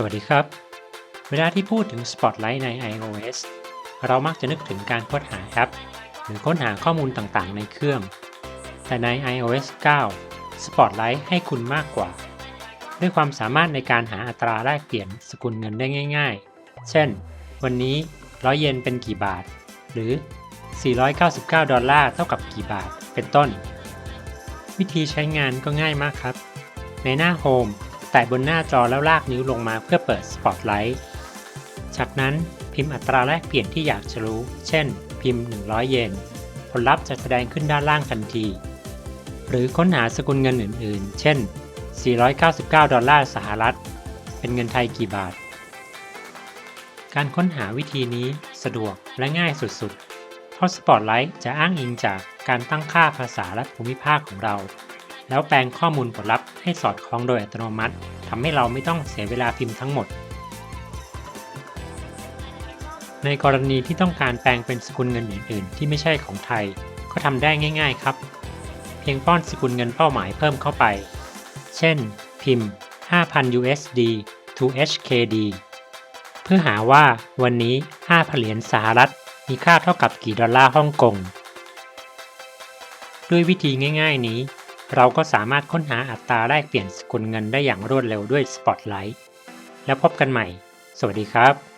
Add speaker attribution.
Speaker 1: สวัสดีครับ เวลาที่พูดถึง Spotlight ใน iOS เรามักจะนึกถึงการค้นหาแอป หรือค้นหาข้อมูลต่างๆ ในเครื่อง แต่ใน iOS 9 Spotlight ให้คุณมากกว่า ด้วยความสามารถในการหาอัตราแลกเปลี่ยนสกุลเงินได้ง่าย ๆ เช่น วันนี้100เยนเป็นกี่บาท หรือ 499 ดอลลาร์เท่ากับกี่บาท เป็นต้น วิธีใช้งานก็ง่ายมากครับ ในหน้า Home แตะบนหน้าจอแล้วลากนิ้วลงมาเพื่อเปิด Spotlight จากนั้นพิมพ์อัตราแลกเปลี่ยนที่อยากจะรู้ เช่น พิมพ์ 100 เยน ผลลัพธ์จะแสดงขึ้นด้านล่างทันที หรือค้นหาสกุลเงินอื่นๆ เช่น 499 ดอลลาร์สหรัฐ เป็นเงินไทยกี่บาท การค้นหาวิธีนี้สะดวกและง่ายสุดๆ เพราะ Spotlight จะอ้างอิงจากการตั้งค่าภาษาและภูมิภาคของเรา แล้วแปลงข้อมูลผลลัพธ์ให้สอดคล้องโดยอัตโนมัติทำให้เราไม่ต้องเสียเวลาพิมพ์ทั้งหมด ในกรณีที่ต้องการแปลงเป็นสกุลเงินอื่น ๆ ที่ไม่ใช่ของไทย ก็ทำได้ง่าย ๆ ครับ เพียงป้อนสกุลเงินเป้าหมายเพิ่มเข้าไป เช่น พิมพ์ 5,000 USD to HKD เพื่อหาว่าวันนี้5เหรียญสหรัฐมีค่าเท่ากับกี่ดอลลาร์ฮ่องกง ด้วยวิธีง่าย ๆ นี้ เราก็สามารถค้นหาอัตราแลกเปลี่ยนสกุลเงินได้อย่างรวดเร็วด้วย Spotlight แล้วพบกันใหม่ สวัสดีครับ